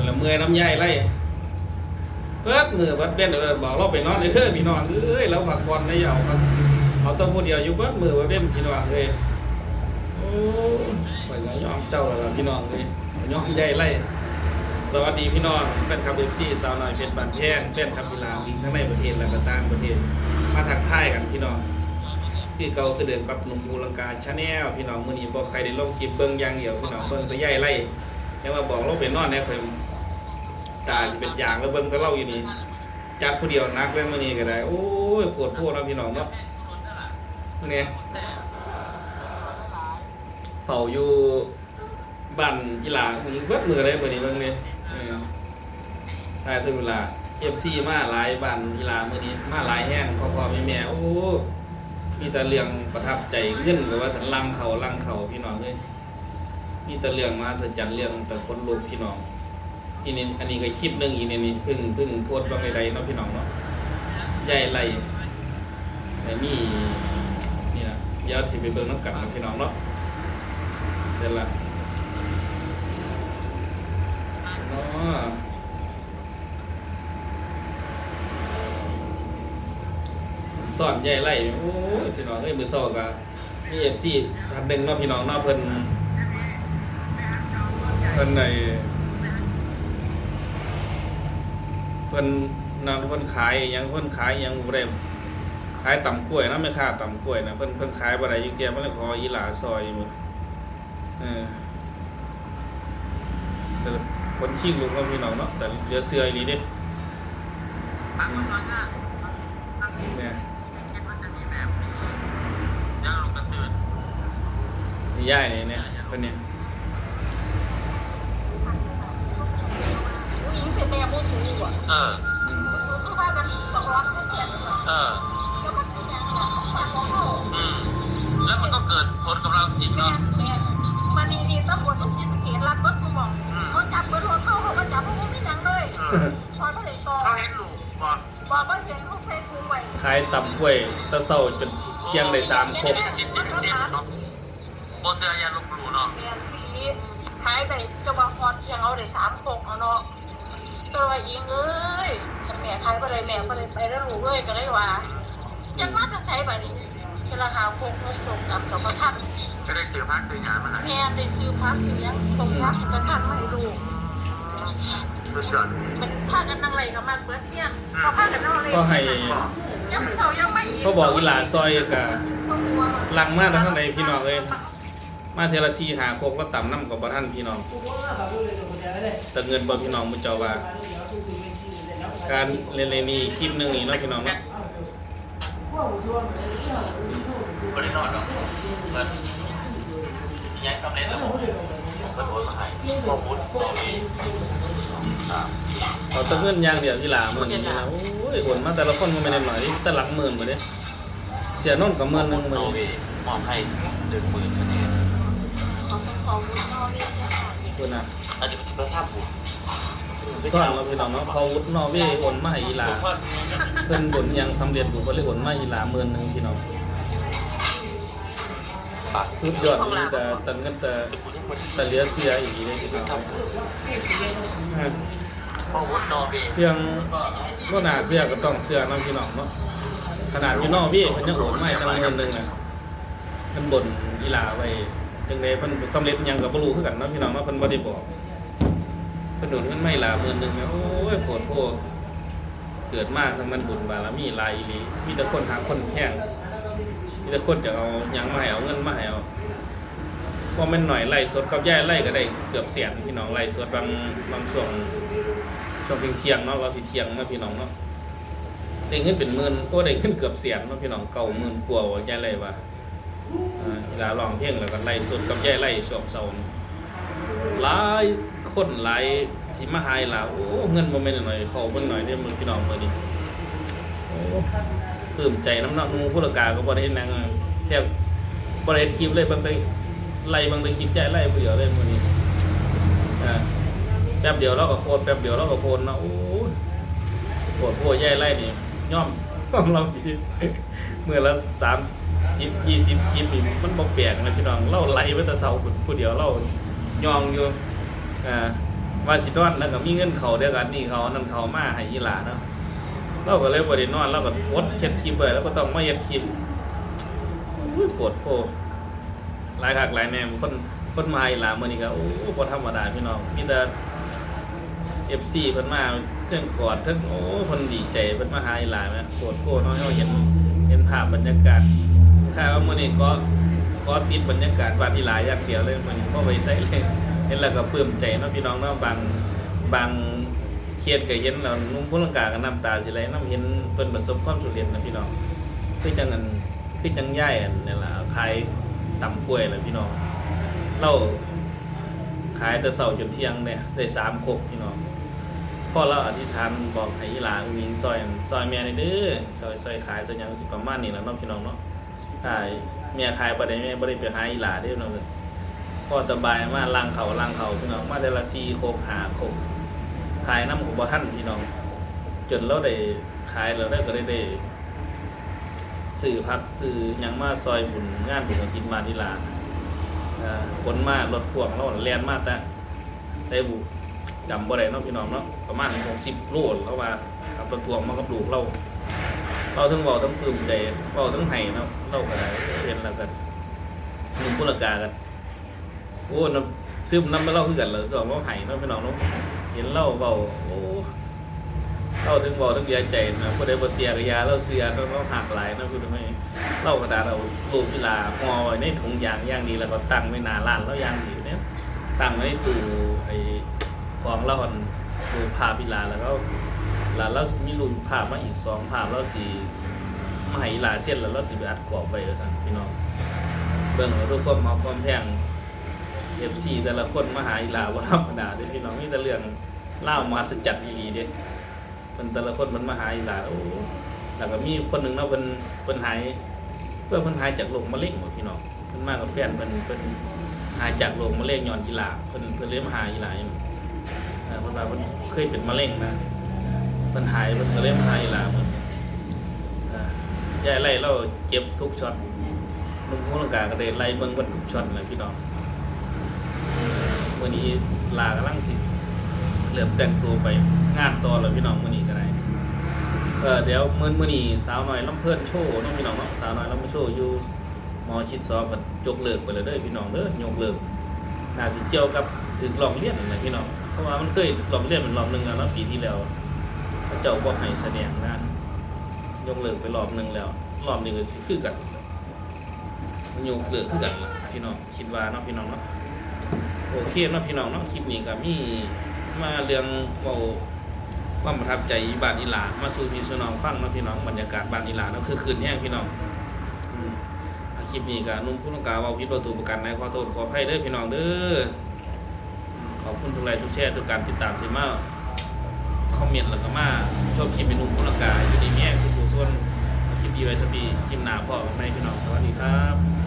คนละเมื่อยน้ำใหญ่ไล่เปิดมือเปิดเบี้ยนบอกเราไปนอนในเด้อพี่น้องเอ้ยเราผักผ่อนได้ยาวครับเอาแตัวผู้เดียวอยู่เปิดมือเปิดเบี้ยนพี่น้องเลยโอ้ยไปก็ยอมเจ้าแล้วล่ะพี่น้องเลยยอมใหญ่ไล่สวัสดีพี่น้องแฟนคลับเอฟซีสาวน้อยเพชรบันแพงแฟนคลับกีฬาวิ่งทั้งในประเทศและก็ต่างประเทศมาทักทายกันพี่น้องคือเกาคือเดิมกับหนุ่มภูลังกาชาแนลพี่น้องมื้อนี้บ่ใครได้ลงคลิปเบิ่งยางเดียวพี่น้องเบิ่งแตัวใหญ่ไล่ยังมาบอกเราเป็นนอนแน่เคย ตาสิเป็นอย่างแล้วเบิ่งแตะเล่าอยู่นี่จัดผู้เดียวนักเลยมื้อนี้ก็ได้ โอ้ยปวดพดเนาะพี่น้องเนาะมื้อนี้เฝ้าอยู่บ้านอีหลามึงเบิดมือเลยมื้อนี้เบิ่งเลยตายถึงเวลา FC มาหลายบ้านอีหลามื้อนี้ มาหลายแห้งพ่อๆแม่ๆโอ้มีแต่เรื่องประทับใจเงินหรือว่าสันลังเขาลังเขาพี่น้องเลยมีแต่เรื่องมาสัจจันเรื่องแต่คนลูกพี่น้อง อีนี่อันนี้ก็คลิปหนึ่งอีนี่นี่เพึ่งเพึ่งโพสต์บางใดๆเนาะพี่น้องเนาะใหญ่ไรแต่มีนี่นะเดี๋ยาวสิไปเบิ่งน้ำกันเนาะพี่น้องเนาะเสร็จละเนาะสอนใหญ่ไล่โอ้ยพี่น้องเอ้ยมือสอกอะมีเอฟซีท่านหนึ่งเนาะพี่น้องเนาะเพิ่นเพิ่นใน เพิ่นนำเพิ่นขายหยังเพิ่นขายหยังบ่ได้ขายต่ำกล้วยนะไม่ค่าต่ำกล้วยนะเพิ่นเพิ่นขายบ่ได้ยิ่งเทียมันเลยขออีหลาซอยมือเออแต่คนขี้ลุกเนาะพี่น้องเนาะแต่เหลือเสืออีหลีเด้บางคนว่าก็เนี่ยคิดว่าจะมีแบบนี้ยังลงกระตือนนี่ย่ายนี่เนี่ยเพิ่นเนี่ย งอะเอออืมสูงก็ว่ามันสองร้อยเจ็ดเลยเออแล้วมันเป็นอย่างไรปากของเขาอืมแล้วมันก็เกิดผลกับเราจริงแม่เนาะแม่มันนี่ดีตำรวจมันซีสเกตรัดวัดสมองเขาจับเบอร์โทรเข้าเขาก็จับเพราะว่าไม่ยังเลยเออพอเขาเลยต่อเขาเห็นลูกบอกบอกว่าเห็นเขาเฟซบุ๊กไว้ขายตำกล้วยตะเศร้าจนเที่ยงได้สามครบจิตสิทธิ์จิตสิทธิ์เนาะโบเซียยาลบหลู่เนาะแม่พี่ขายไปจะมาฟอนเที่ยงเอาได้สามโคกเอาเนาะ ตัวยิงเอ้ยแม่ขายไปเลยแม่ไปเลยไปแล้วลูกเอ้ยก็ได้ว่ายังมาจะใช้แบบนี้ราคาโคกไม่ตรงกับกับท่านก็ได้ซื้อพักซื้อหยามาให้แม่ได้ซื้อพักซื้อยังส่งพักกระชันมาให้ลูกสุดยอดมันพากันนั่งไรกับมันเบิดเนี่ยพอพากันนั่งไรก็ให้ยังเสายังไม่อีกเขาบอกอีหลาซอยกับลังมากนะข้างในพี่น้องเลย มาเทละซีหาโคกก็ต่ำน้ำกับท่านพี่น้องแต่เงินบ่พี่น้องมุเจ้าว่า การเรียนเรนนี่คลิปหนึ่งนี่เนาะพี่น้องเนาะบริโนอนเนาะเพิ่นยังสำเร็จแล้วผมเพิ่นโอนมาให้พวกวุฒิโอเคอ่าเอาต่เงินอย่างเดียวที่หลามื่นนี่นะโอ้ยผลมาแต่ละคนมันไม่ได้หน่อยแต่หลักหมื่นหมดเลยเสียโน่นกับหมื่นหนึ่งหมื่นมอบให้หนึ่งหมื่นคะแนน คุณน่ะอันนี้เป็นภาพบุญก็เราพี่น้องเนาะพอวุฒินอร์เวย์โอนมาให้อีหลาเพิ่นบนยังสำเร็จบุคคลเลยผลมาอีหลาหมื่นหนึ่งพี่น้องปากสุดยอดนี่แต่แต่เงินแต่แต่เหลือเสียอีกเลยพี่น้องฮะพ่อวุฒินอร์เวย์เพียงก็น่าเสียก็ต้องเสียเน้องพี่น้องเนาะขนาดอยู่นอกพี่เพิ่นยังโอนมาให้ตั้งเงินหนึงอะเพิ่นบ่นอีหลาไว้ จังไดเพิ่นสำเร็จหยังก็บ่รู้คือกันเนาะพี่น้องเนาะเพิ่นบ่ได้บอกเพิ่นโดนเงินไมาอีหลาหมื่นหนึงเนี่ยโอ้ยโผดโพเกิดมากทั้งมันบุญบารมีหลายอีหลีมีแต่คนหาคนแข่งมีแต่คนจะเอาหยังมาให้เอาเงินมาให้เอาพอแมันหน่อยไล่สดกับย่ายไล่ก็ได้เกือบเสียนพี่น้องไล่สดบางบางช่วงช่วงเที่ยงเนาะเราสิเที่ยงเนาะพี่น้องเนาะได้เงินเป็นหมื่นก็ได้ขึ้นเกือบเสียนเนาะพี่น้องเก่าหมื่นกว่าย่ายไล่ว่า เวลาร้องเพลงแล้วก็ไล่สุดกับย่ายไล่ช่วงเสาหลายคนหลายที่มาหายล่ะโอ้เงินบ่แม่นหน่อยเขาเบิ่งหน่อยเด้อมื้อพี่น้องมื้อนี้โอ้ปลื้มใจน้ำหนักนูผู้ละกาก็บ่ได้เห็นหนังแทบบ่ได้เห็นคลิปเลยบางทีไล่บางทีคลิปใหญ่ไล่เดียวเลยมื้อนี้อ่าแป๊บเดียวเราก็โพสต์แป๊บเดียวเราก็โพสต์นะโอ้ยโพสต์โพสต์ใหญ่ไล่นี่ย่อมของเราดีเมื้อละ 30 20คลิปนี่มันบ่แปลกนะพี่น้องเราไล่ไว้แต่เช้าผู้เดียวเรายองอยู่อ่าว่าสินอนแล้วก็มีเงินเขาเดียวกันนี่เขานั่นเขามาให้ยีหลาเนาะเราก็เลยบ่ได้นอนเราก็อดเฮ็ดคลิปไปแล้วก็ต้องไมาเฮ็ดคลิปอุ้ยปวดโพหลายคักหลายแนมคนคนมาอีหลามื้อนี้ก็โอ้บ่ธรรมดาพี่น้องมีแต่ FC เพิ่นมาเทั้งกอดเทั้งโอ้เพิ่นดีใจเพิ่นมาหาอีหลาแม่ปวดโพเนาะให้เราเห็นเห็นภาพบรรยากาศ ค่าว่ามื้อนี้ก็ก็ติดบรรยากาศบ้านอีหลาอย่างเดียวเลยมื้อนี้บ่ไปไสเลยเห็นแล้วก็ปลื้มใจเนาะพี่น้องเนาะบางบางเครียดก็เห็นแล้วนุ่มผู้ลังกาก็น้ำตาสิไหลน้ำเห็นเพิ่นประสบความสำเร็จนะพี่น้องคือจังอันคือจังย่ายอันนี่แหละขายตำกล้วยแหละพี่น้องเราขายแต่เช้าจนเที่ยงเนี่ยได้สามครกพี่น้องพ่อเราอธิษฐานบอกให้อีหลานวิ่งซอยซอยแม่นี่เด้อซอยซอยขายซอยยังสิประมาณนี้แหละเนาะพี่น้องเนาะ ขายแม่ขายบ่ได้แม่บ่ได้ไปหาอีหลาเด้อเนาะพอสบายมาลังเขาลังเขาพี่น้องมาเดละซีโคกหาโคกขายน้ำของบ่ท่านพี่น้อง จนเราได้ขายเราได้ก็ได้ได้สื่อพักสื่อยังมาซอยบุญงานบุญของกินมาที่ลาเอ่อขนมารถพ่วงเราแลนมาแต่ได้บุจำบ่ได้เนาะพี่น้องเนาะประมาณ60โลแล้วมาขับรถพ่วงมากับลูกเรา เราทั้งเว้าทั้งปลื้มใจเว้าทั้งไห้เนาะเราก็ได้เห็นแล้วก็หนุ่มพุลกากันโอ้น้ำซึมน้ำมาเล่าคือกันเลยจอมว่าไห้เนาะพี่น้องเนาะเห็นเล่าเบาโอ้เล่าถึงเบาถึงเสียใจนะผู้ใดบ่เสียกบยาเล่าเสียต้องเราหักหลายนะคือทำไมเล่ากระดาษเราลูกเวลาห่อไว้ในถุงยางย่างดีแล้วก็ตั้งไว้หน้าร้านแล้วย่างดีเนี่ยตั้งไว้ตู้ไอ้ของเราอันรูปภาพเวลาแล้วก็ หลานเรามีรูปภาพมาอีกสองภาพแล้วสีมาให้อีหลาเส้นแล้วเราสิไปอัดกรอบไว้แล้วสั่นพี่น้องเบิ่งเอารูปความมาความแพงเอฟซีแต่ละคนมาหาอีหลาว่าธรรมดาเด้พี่น้องมีแต่เรื่องเล่ามาสจัดอีหลีเด้มันแต่ละคนมันมาหาอีหลาโอ้แล้วก็มีคนหนึ่งเนาะเพิ่นเพิ่นหายเพื่อเพิ่นหายจากโรคมะเร็งบ่พี่น้องเพิ่นมากับแฟนเพิ่นเพิ่นหายจากโรคมะเร็งย้อนอีหลาเพิ่นเพิ่นเลยมาหาอีหลาอยู่เออเพิ่นว่าเพิ่นเคยเป็นมะเร็งนะ เพิ่นหายเพิ่นก็เลยมหาอีหลาเพิ่นยายไล่เราเจ็บทุกช็อตนุ่มผู้ลังกาก็ได้ไล่เบิ่งบิดทุกช็อตเลยพี่น้องวันนี้ลากำลังสิเหลือแต่งตัวไปงานต่อแล้วพี่น้องวันนี้ก็ได้เออเดี๋ยวมื้อมื้อนี้สาวน้อยลำเพิ่อนโชว์น้องพี่น้องเนาะสาวน้อยลำเพิ่นโชว์อยู่หมอชิดซอก็ยกเลิกไปเลยเด้อพี่น้องเด้อยกเลิกน่าสิเกี่ยวกับถึงลองเรียนนั่นแหละพี่น้องเพราะว่ามันเคยลองเรียนมันรอบหนึงแล้วปีที่แล้ว พระเจ้าบอกให้แสดงนะยกเลิกไปรอบหนึ่งแล้ว รอบหนี้ก็สิคือกันมันยกเลิกคือกันพี่น้องคิดว่าเนาะพี่น้องเนาะโอเคเนาะพี่น้องเนาะคลิปนี้ก็มีมาเรื่องเว้าความประทับใจบ้านอีหลามาสู่พี่สู่น้องฟังเนาะพี่น้องบรรยากาศบ้านอีหลาเนาะคือคืนแห้งพี่น้องอคลิปนี้ก็นุ่มผู้ต้องการเว้าผิดประตูประกันในขอโทษขออภัยเด้อพี่น้องเด้อขอบคุณทุกไลค์ทุกแชร์ทุกการติดตามที่มา คอมเมนต์แล้วก็มาชอบคลิปเมนูพลังกายอยู่ดีแม่สุขุส่วนคลิปดีไว้สปีคลิปหนาพ่อกับแม่พี่น้องสวัสดีครับ